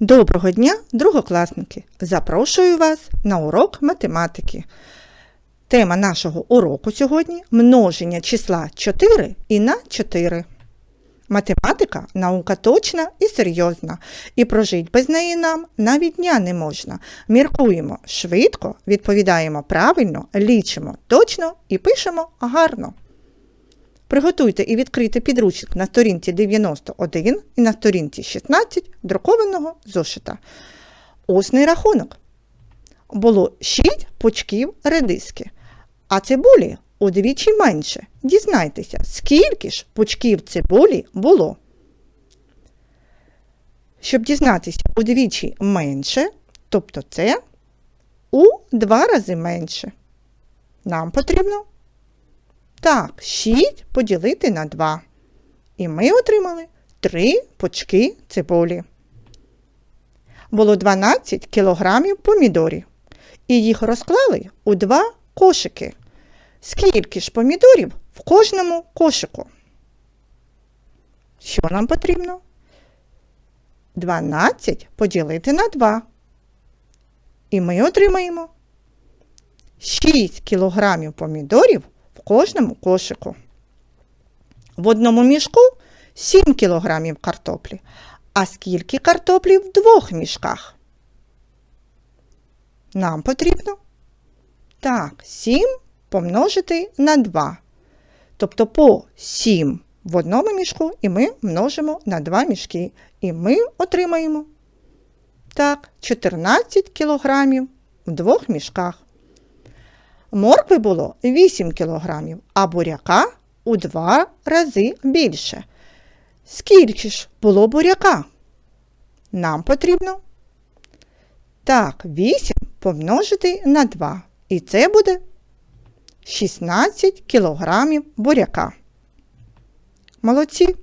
Доброго дня, другокласники! Запрошую вас на урок математики. Тема нашого уроку сьогодні множення числа 4 і на 4. Математика наука точна і серйозна, і прожить без неї нам навіть дня не можна. Міркуємо швидко, відповідаємо правильно, лічимо точно і пишемо гарно. Приготуйте і відкрийте підручник на сторінці 91 і на сторінці 16 друкованого зошита. Усний рахунок. Було 6 пучків редиски, а цибулі удвічі менше. Дізнайтеся, скільки ж пучків цибулі було. Щоб дізнатися удвічі менше, тобто це у два рази менше. Нам потрібно так, 6 поділити на 2. І ми отримали 3 пучки цибулі. Було 12 кілограмів помідорів. І їх розклали у два кошики. Скільки ж помідорів в кожному кошику? Що нам потрібно? 12 поділити на 2. І ми отримаємо 6 кілограмів помідорів кожному кошику. В одному мішку 7 кг картоплі. А скільки картоплі в двох мішках? Нам потрібно так, 7 помножити на 2. Тобто по 7 в одному мішку і ми множимо на 2 мішки. І ми отримаємо так, 14 кілограмів в двох мішках. Моркви було 8 кг, а буряка у 2 рази більше. Скільки ж було буряка? Нам потрібно. Так, 8 помножити на 2. І це буде 16 кг буряка. Молодці.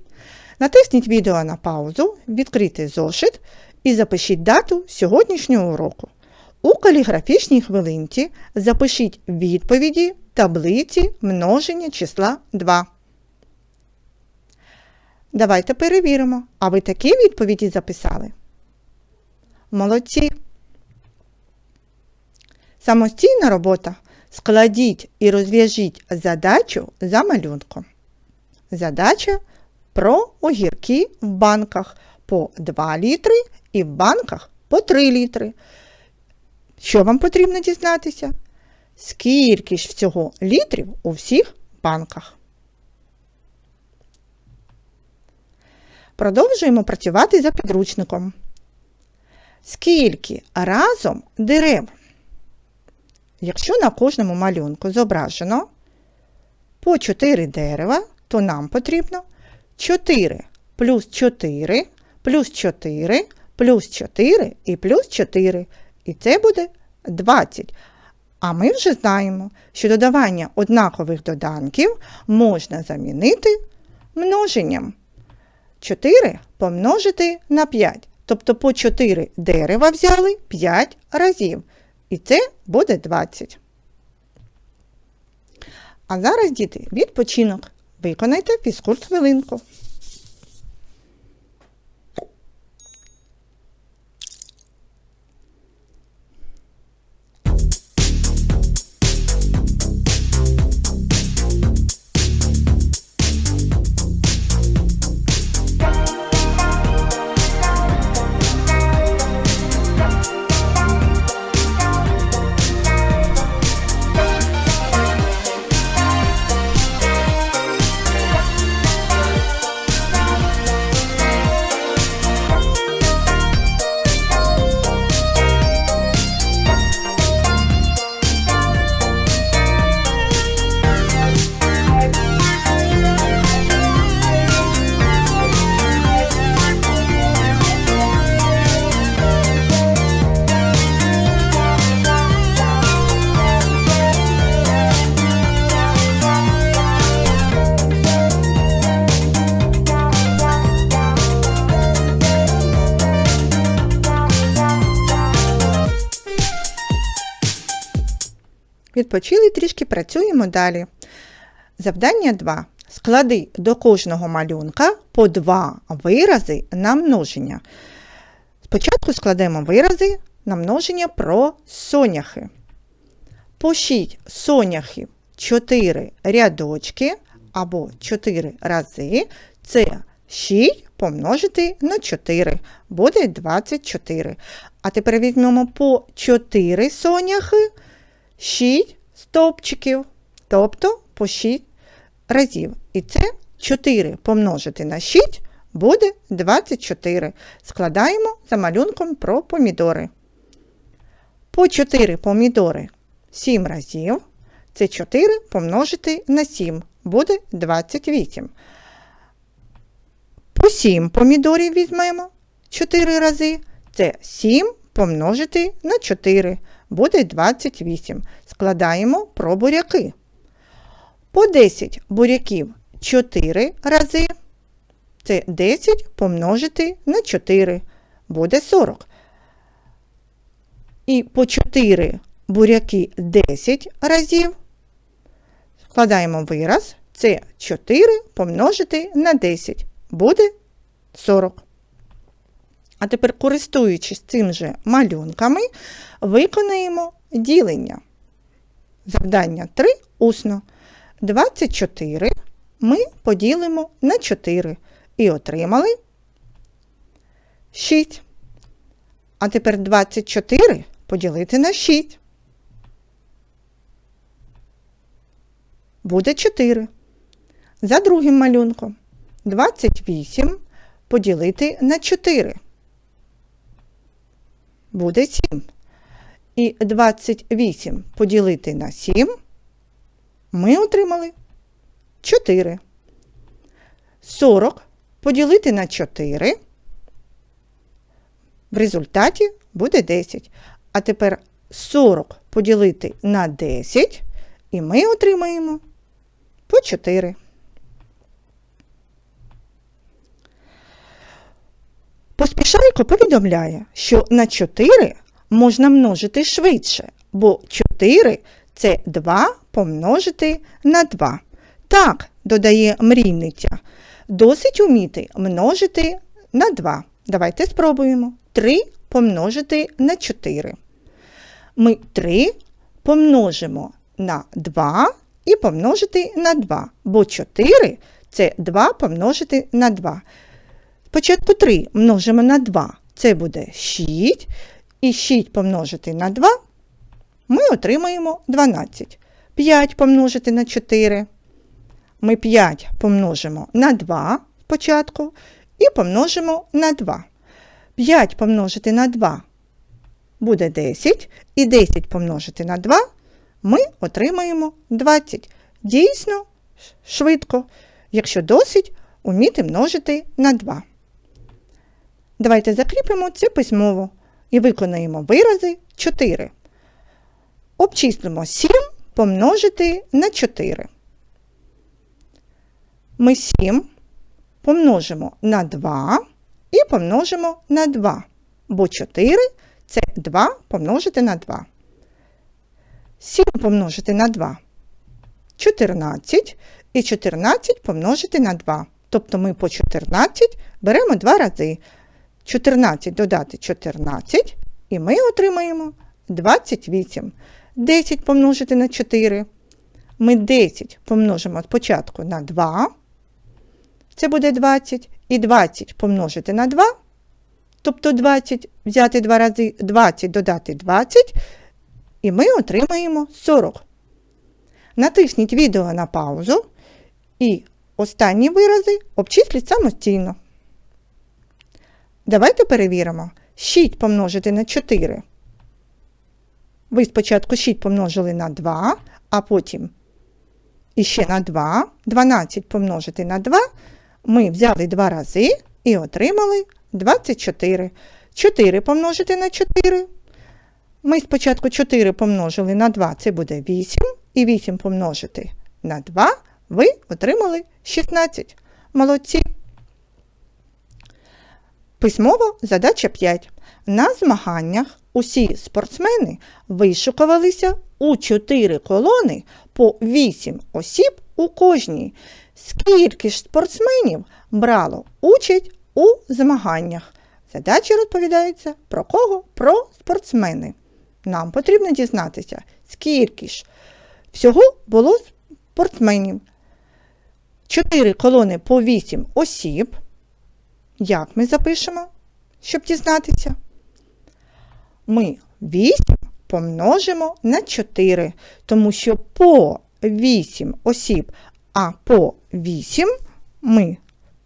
Натисніть відео на паузу, відкрийте зошит і запишіть дату сьогоднішнього уроку. У каліграфічній хвилинці запишіть відповіді таблиці множення числа 2. Давайте перевіримо, а ви такі відповіді записали? Молодці. Самостійна робота. Складіть і розв'яжіть задачу за малюнком. Задача про огірки в банках по 2 літри і в банках по 3 літри. Що вам потрібно дізнатися? Скільки ж всього літрів у всіх банках? Продовжуємо працювати за підручником. Скільки разом дерев? Якщо на кожному малюнку зображено по 4 дерева, то нам потрібно 4 плюс 4 плюс 4 плюс 4 і плюс 4. І це буде 20. А ми вже знаємо, що додавання однакових доданків можна замінити множенням. 4 помножити на 5. Тобто по 4 дерева взяли 5 разів. І це буде 20. А зараз, діти, відпочинок. Виконайте фізкульт хвилинку. Відпочили трішки, працюємо далі. Завдання 2. Склади до кожного малюнка по два вирази на множення. Спочатку складемо вирази на множення про соняхи. Пошіть соняхів 4 рядочки або 4 рази. Це 6 помножити на 4. Буде 24. А тепер візьмемо по 4 соняхи, 6 стовпчиків, тобто по 6 разів. І це 4 помножити на 6 буде 24. Складаємо за малюнком про помідори. По 4 помідори 7 разів. Це 4 помножити на 7 буде 28. По 7 помідорів візьмемо 4 рази. Це 7 помножити на 4 буде 28. Складаємо про буряки. По 10 буряків 4 рази. Це 10 помножити на 4 буде 40. І по 4 буряки 10 разів. Складаємо вираз. Це 4 помножити на 10 буде 40. А тепер, користуючись цим же малюнками, виконаємо ділення. Завдання 3 усно. 24 ми поділимо на 4 і отримали 6. А тепер 24 поділити на 6. Буде 4. За другим малюнком 28 поділити на 4. Буде 7. І 28 поділити на 7 ми отримали 4. 40 поділити на 4. В результаті буде 10. А тепер 40 поділити на 10, і ми отримаємо по 4. Поспішайко повідомляє, що на 4 можна множити швидше, бо 4 це 2 помножити на 2. Так, додає мрійниця, досить уміти множити на 2. Давайте спробуємо. 3 помножити на 4. Ми 3 помножимо на 2 і помножити на 2, бо 4 це 2 помножити на 2. Спочатку 3 множимо на 2, це буде 6. І 6 помножити на 2 ми отримаємо 12. 5 помножити на 4. Ми 5 помножимо на 2 спочатку і помножимо на 2. 5 помножити на 2 буде 10. І 10 помножити на 2 ми отримаємо 20. Дійсно, швидко, якщо досить уміти множити на 2. Давайте закріпимо це письмово і виконаємо вирази 4. Обчислимо 7 помножити на 4. Ми 7 помножимо на 2 і помножимо на 2, бо 4 це 2 помножити на 2. 7 помножити на 2 14 і 14 помножити на 2. Тобто ми по 14 беремо 2 рази. 14 додати 14, і ми отримаємо 28. 10 помножити на 4. Ми 10 помножимо спочатку на 2. Це буде 20. І 20 помножити на 2. Тобто 20 взяти 2 рази 20 додати 20. І ми отримаємо 40. Натисніть відео на паузу. І останні вирази обчисліть самостійно. Давайте перевіримо. 6 помножити на 4. Ви спочатку 6 помножили на 2, а потім іще на 2. 12 помножити на 2. Ми взяли 2 рази і отримали 24. 4 помножити на 4. Ми спочатку 4 помножили на 2, це буде 8. І 8 помножити на 2, ви отримали 16. Молодці. Письмово задача 5. На змаганнях усі спортсмени вишукувалися у 4 колони по 8 осіб у кожній. Скільки ж спортсменів брало участь у змаганнях? Задачі розповідаються про кого? Про спортсмени. Нам потрібно дізнатися, скільки ж всього було спортсменів. Чотири колони по 8 осіб. Як ми запишемо, щоб дізнатися? Ми 8 помножимо на 4, тому що по 8 осіб, а по 8 ми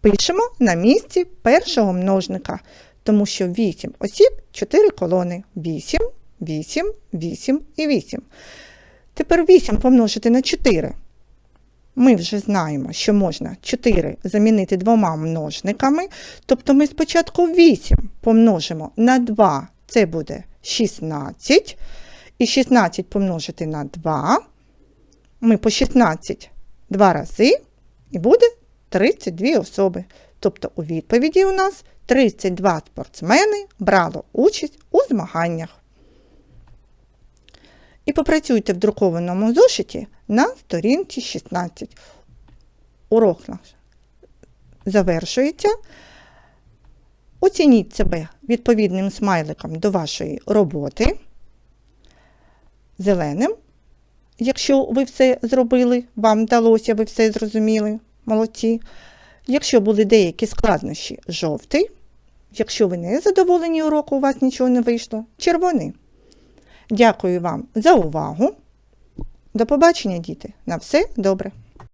пишемо на місці першого множника, тому що 8 осіб 4 колони. 8, 8, 8 і 8. Тепер 8 помножити на 4. Ми вже знаємо, що можна 4 замінити двома множниками. Тобто ми спочатку 8 помножимо на 2, це буде 16. І 16 помножити на 2. Ми по 16 два рази і буде 32 особи. Тобто у відповіді у нас 32 спортсмени брало участь у змаганнях. І попрацюйте в друкованому зошиті на сторінці 16. Урок наш завершується. Оцініть себе відповідним смайликом до вашої роботи. Зеленим. Якщо ви все зробили, вам вдалося, ви все зрозуміли, молодці. Якщо були деякі складнощі, жовтий. Якщо ви не задоволені уроку, у вас нічого не вийшло, червоний. Дякую вам за увагу. До побачення, діти. На все добре.